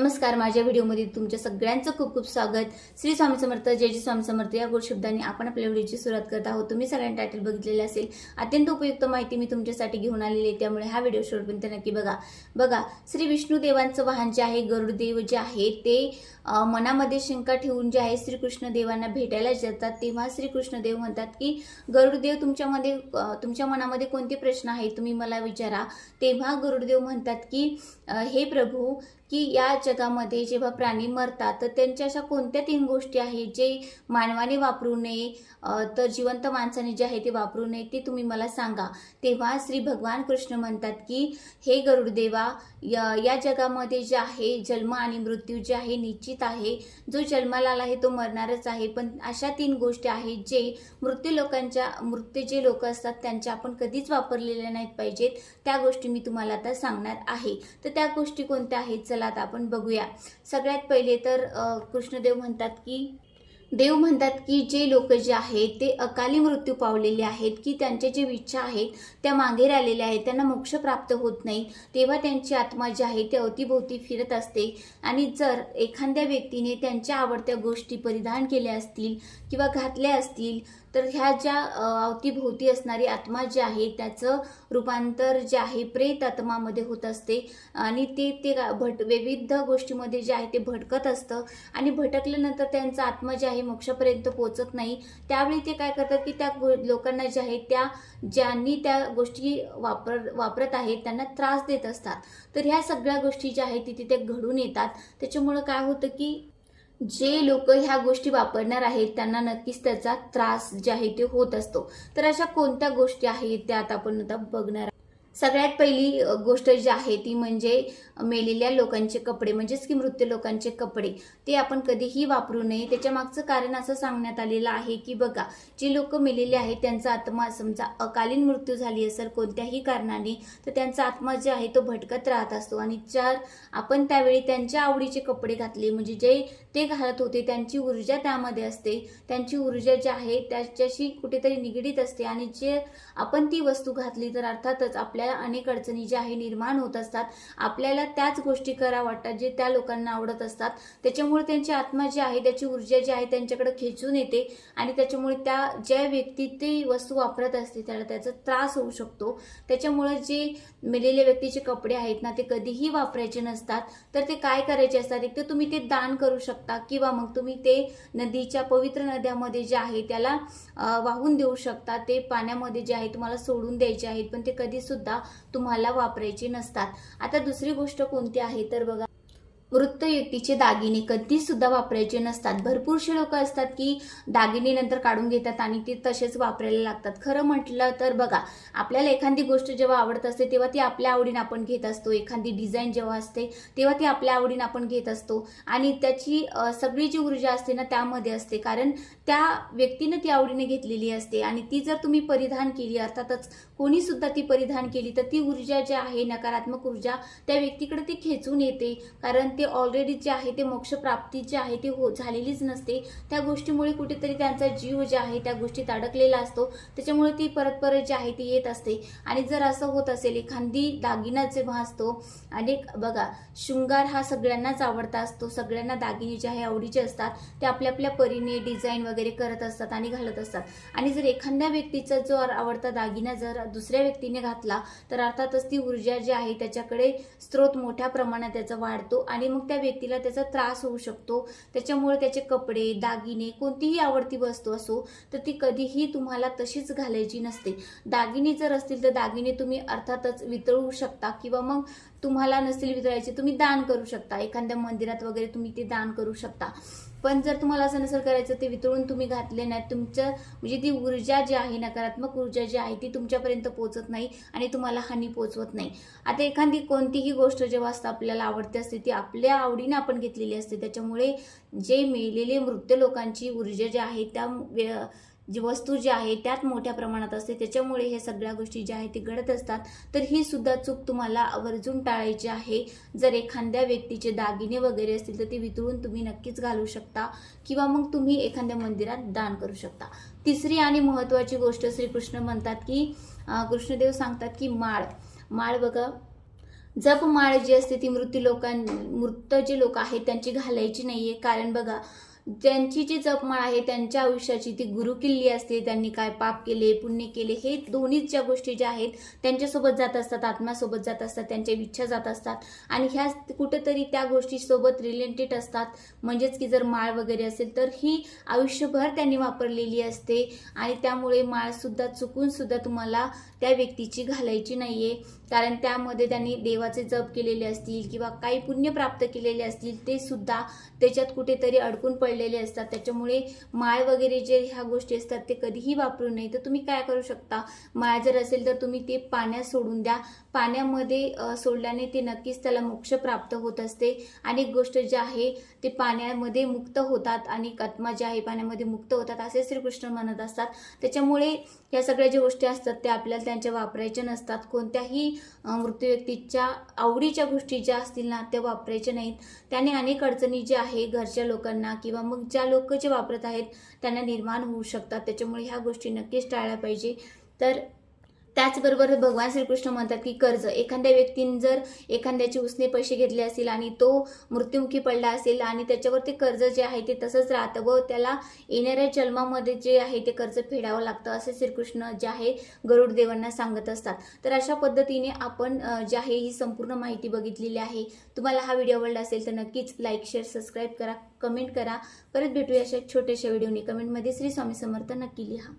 नमस्कार माझ्या व्हिडिओमध्ये तुमच्या सगळ्यांचं खूप खूप स्वागत. श्री स्वामी समर्थ जय जी स्वामी समर्थ या गोड शब्दांनी आपण आपल्या व्हिडिओची सुरुवात करत आहोत. तुम्ही सगळ्यांनी टायटल बघितलेले असेल अत्यंत उपयुक्त माहिती मी तुमच्यासाठी घेऊन आलेली आहे. त्यामुळे हा व्हिडिओ शेवटपर्यंत नक्की बघा. बघा श्री विष्णू देवांचं वाहन जे आहे गरुडदेव जे आहे ते मनामध्ये शंका ठेवून जे आहे श्रीकृष्ण देवांना भेटायला जातात. तेव्हा श्रीकृष्णदेव म्हणतात की गरुडदेव तुमच्यामध्ये तुमच्या मनामध्ये कोणते प्रश्न आहेत? तुम्ही मला विचारा. तेव्हा गरुडदेव म्हणतात की हे प्रभू की या जगामध्ये जेव्हा प्राणी मरतात तर त्यांच्या अशा कोणत्या तीन गोष्टी आहेत जे मानवाने वापरू नये तर जिवंत माणसाने जे आहे ते वापरू नये ते तुम्ही मला सांगा. तेव्हा श्री भगवान कृष्ण म्हणतात की हे गरुडदेवा या या जगामध्ये जे आहे जन्म आणि मृत्यू जे आहे निश्चित आहे. जो जन्माला आला आहे तो मरणारच आहे. पण अशा तीन गोष्टी आहेत जे मृत्यू लोकांच्या मृत्यू जे लोक असतात त्यांच्या आपण कधीच वापरलेल्या नाहीत पाहिजेत. त्या गोष्टी मी तुम्हाला आता सांगणार आहे. तर त्या गोष्टी कोणत्या आहेत? चला आता आपण बघूया. सगळ्यात पहिले तर कृष्णदेव म्हणतात की देव म्हणतात की जे लोक जे आहेत ते अकाली मृत्यू पावलेले आहेत की त्यांच्या जे इच्छा आहेत त्या मागे राहिलेल्या आहेत त्यांना मोक्ष प्राप्त होत नाही. तेव्हा त्यांची आत्मा जी आहे ते अवतीभोवती फिरत असते. आणि जर एखाद्या व्यक्तीने त्यांच्या आवडत्या गोष्टी परिधान केल्या असतील किंवा घातल्या असतील तर ह्या ज्या अवतीभोवती असणारी आत्मा जी आहे त्याचं रूपांतर जे आहे प्रेत आत्मामध्ये होत असते. आणि ते ते भट विविध गोष्टीमध्ये जे आहे ते भटकत असतं. आणि भटकल्यानंतर त्यांचा आत्मा जे आहे मोक्षापर्यंत पोहोचत नाही. त्यावेळी ते काय करतात की त्या गो- लोकांना जे आहे त्या ज्यांनी त्या गोष्टी वापर वापरत आहेत त्यांना त्रास देत असतात. तर ह्या सगळ्या गोष्टी ज्या आहेत ती तिथे घडून येतात. त्याच्यामुळं काय होतं की जे लोक ह्या गोष्टी वापरणार आहेत त्यांना नक्कीच त्याचा त्रास जे आहे ते होत असतो. तर अशा कोणत्या गोष्टी आहेत त्या आता आपण आता बघणार सगळ्यात पहिली गोष्ट जी आहे ती म्हणजे मेलेल्या लोकांचे कपडे म्हणजेच की मृत्यू लोकांचे कपडे ते आपण कधीही वापरू नये. त्याच्या मागचं कारण असं सांगण्यात आलेलं आहे की बघा जी लोक मेलेले आहेत त्यांचा आत्मा समजा अकालीन मृत्यू झाली असेल कोणत्याही कारणाने तर त्यांचा आत्मा जे आहे तो भटकत राहत असतो. आणि चार आपण त्यावेळी त्यांच्या आवडीचे कपडे घातले म्हणजे जे ते घालत होते त्यांची ऊर्जा त्यामध्ये असते. त्यांची ऊर्जा जी आहे त्याच्याशी कुठेतरी निगडीत असते. आणि जे आपण ती वस्तू घातली तर अर्थातच आपल्याला अनेक अडचणी ज्या आहे निर्माण होत असतात. आपल्याला त्याच गोष्टी करा वाटतात जे त्या लोकांना आवडत असतात. त्याच्यामुळे त्यांची आत्मा जी आहे त्याची ऊर्जा जी आहे त्यांच्याकडे खेचून येते आणि त्याच्यामुळे त्या ज्या व्यक्ती ती वस्तू वापरत असते त्याला त्याचा त्रास होऊ शकतो. त्याच्यामुळे जे मेलेल्या व्यक्तीचे कपडे आहेत ना ते कधीही वापरायचे नसतात. तर ते काय करायचे असतात? एक तर तुम्ही ते दान करू शकता किंवा मग तुम्ही ते नदीच्या पवित्र नद्यामध्ये जे आहे त्याला वाहून देऊ शकता. ते पाण्यामध्ये जे आहे तुम्हाला सोडून द्यायचे आहेत पण ते कधी सुद्धा तुम्हाला वापरायची नसतात. आता दुसरी गोष्ट कोणती आहे? तर बघा मृत दागिने कधीच सुद्धा वापरायचे नसतात. भरपूरशे लोक असतात की दागिने नंतर काढून घेतात आणि ते तसेच वापरायला लागतात. खरं म्हटलं तर बघा आपल्याला एखादी गोष्ट जेव्हा आवडत असते तेव्हा ती आपल्या आवडीने आपण घेत असतो. एखादी डिझाईन जेव्हा असते तेव्हा ती आपल्या आवडीने आपण घेत असतो. आणि त्याची सगळी जी ऊर्जा असते ना त्यामध्ये असते. कारण त्या व्यक्तीनं ती आवडीने घेतलेली असते. आणि ती जर तुम्ही परिधान केली अर्थातच कोणी सुद्धा ती परिधान केली तर ती ऊर्जा जी आहे नकारात्मक ऊर्जा त्या व्यक्तीकडे ती खेचून येते. कारण ते ऑलरेडी जे आहे ते मोक्षप्राप्ती जी आहे ती हो झालेलीच नसते. त्या गोष्टीमुळे कुठेतरी त्यांचा जीव जे आहे त्या गोष्टीत अडकलेला असतो. त्याच्यामुळे ती परत परत जी आहे ती येत असते. आणि जर असं होत असेल एखादी दागिना जेव्हा असतो आणि बघा शृंगार हा सगळ्यांनाच आवडता असतो. सगळ्यांना दागिने जे आहे आवडीचे असतात. ते आपल्या आपल्या परीने डिझाईन वगैरे करत असतात आणि घालत असतात. आणि जर एखाद्या व्यक्तीचा जो आवडता दागिना जर दुसऱ्या व्यक्तीने घातला तर अर्थातच ती ऊर्जा जी आहे त्याच्याकडे स्त्रोत मोठ्या प्रमाणात त्याचा वाढतो आणि मग त्या व्यक्तीला त्याचा त्रास होऊ शकतो. त्याच्यामुळे त्याचे कपडे दागिने कोणतीही आवडती वस्तू असो तर ती कधीही तुम्हाला तशीच घालायची नसते. दागिने जर असतील तर दागिने तुम्ही अर्थातच वितळू शकता किंवा मग तुम्हाला नसतील वितळायचे तुम्ही दान करू शकता. एखाद्या मंदिरात वगैरे तुम्ही ते दान करू शकता. पण जर तुम्हाला असं नसेल करायचं ते वितळून तुम्ही घातले नाही तुमचं म्हणजे ती ऊर्जा जी आहे नकारात्मक ऊर्जा जी आहे ती तुमच्यापर्यंत पोहोचत नाही आणि तुम्हाला हानी पोहोचवत नाही. आता एखादी कोणतीही गोष्ट जेव्हा असतं आपल्याला आवडते असते ती आपल्या आवडीने आपण घेतलेली असते. त्याच्यामुळे जे मेलेले मृत्यू लोकांची ऊर्जा जी आहे त्या जी वस्तू जी आहे त्यात मोठ्या प्रमाणात असते. त्याच्यामुळे हे सगळ्या गोष्टी ज्या आहेत ते घडत असतात. तर ही सुद्धा चूक तुम्हाला आवर्जून टाळायची आहे. जर एखाद्या व्यक्तीचे दागिने वगैरे असतील तर ते वितळून तुम्ही नक्कीच घालू शकता किंवा मग तुम्ही एखाद्या मंदिरात दान करू शकता. तिसरी आणि महत्त्वाची गोष्ट श्रीकृष्ण म्हणतात की कृष्णदेव सांगतात की माळ. माळ बघा. जप माळ जी असते ती मृत्यू लोकां मृत जे लोक आहेत त्यांची घालायची नाहीये. कारण बघा त्यांची जी जपमाळ आहे त्यांच्या आयुष्याची ती गुरुकिल्ली असते त्यांनी काय पाप केले पुण्य केले हे दोन्हीच ज्या गोष्टी ज्या आहेत त्यांच्यासोबत जात असतात आत्म्यासोबत जात असतात त्यांच्या इच्छा जात असतात. आणि ह्या कुठेतरी त्या गोष्टीसोबत रिलेटेड असतात. म्हणजेच की जर माळ वगैरे असेल तर ही आयुष्यभर त्यांनी वापरलेली असते. आणि त्यामुळे माळसुद्धा चुकूनसुद्धा तुम्हाला त्या व्यक्तीची घालायची नाहीये. कारण त्यामध्ये त्यांनी देवाचे जप केलेले असतील किंवा काही पुण्य प्राप्त केलेले असतील ते सुद्धा त्याच्यात कुठेतरी अडकून पडलेले असतात. त्याच्यामुळे माळ वगैरे जे ह्या गोष्टी असतात ते कधीही वापरू नये. तर तुम्ही काय करू शकता? माळ जर असेल तर तुम्ही ते पाण्यात सोडून द्या. पाण्यामध्ये सोडल्याने ते नक्कीच त्याला मोक्ष प्राप्त होत असते. अनेक गोष्ट जे आहे ते पाण्यामध्ये मुक्त होतात आणि आत्मा जे आहे पाण्यामध्ये मुक्त होतात असे श्रीकृष्ण म्हणत असतात. त्याच्यामुळे या सगळ्या ज्या गोष्टी असतात त्या आपल्याला त्यांच्या वापरायच्या नसतात. कोणत्याही मृत्यू व्यक्तीच्या आवडीच्या गोष्टी ज्या असतील ना त्या वापरायच्या नाहीत. त्याने अनेक अडचणी ज्या आहे घरच्या लोकांना किंवा मग ज्या लोक जे वापरत आहेत त्यांना निर्माण होऊ शकतात. त्याच्यामुळे ह्या गोष्टी नक्कीच टाळल्या पाहिजे. तर त्याचबरोबर भगवान श्रीकृष्ण म्हणतात की कर्ज. एखाद्या व्यक्तीने जर एखाद्याचे उसने पैसे घेतले असतील आणि तो मृत्युमुखी पडला असेल आणि त्याच्यावर ते कर्ज जे आहे ते तसंच राहतं व त्याला येणाऱ्या जन्मामध्ये जे आहे ते कर्ज फेडावं लागतं असे श्रीकृष्ण जे आहे गरुड देवांना सांगत असतात. तर अशा पद्धतीने आपण जे आहे ही संपूर्ण माहिती बघितलेली आहे. तुम्हाला हा व्हिडिओ आवडला असेल तर नक्कीच लाईक शेअर सबस्क्राईब करा कमेंट करा. परत भेटूया अशा छोट्याशा व्हिडिओने. कमेंटमध्ये श्री स्वामी समर्थ नक्की लिहा.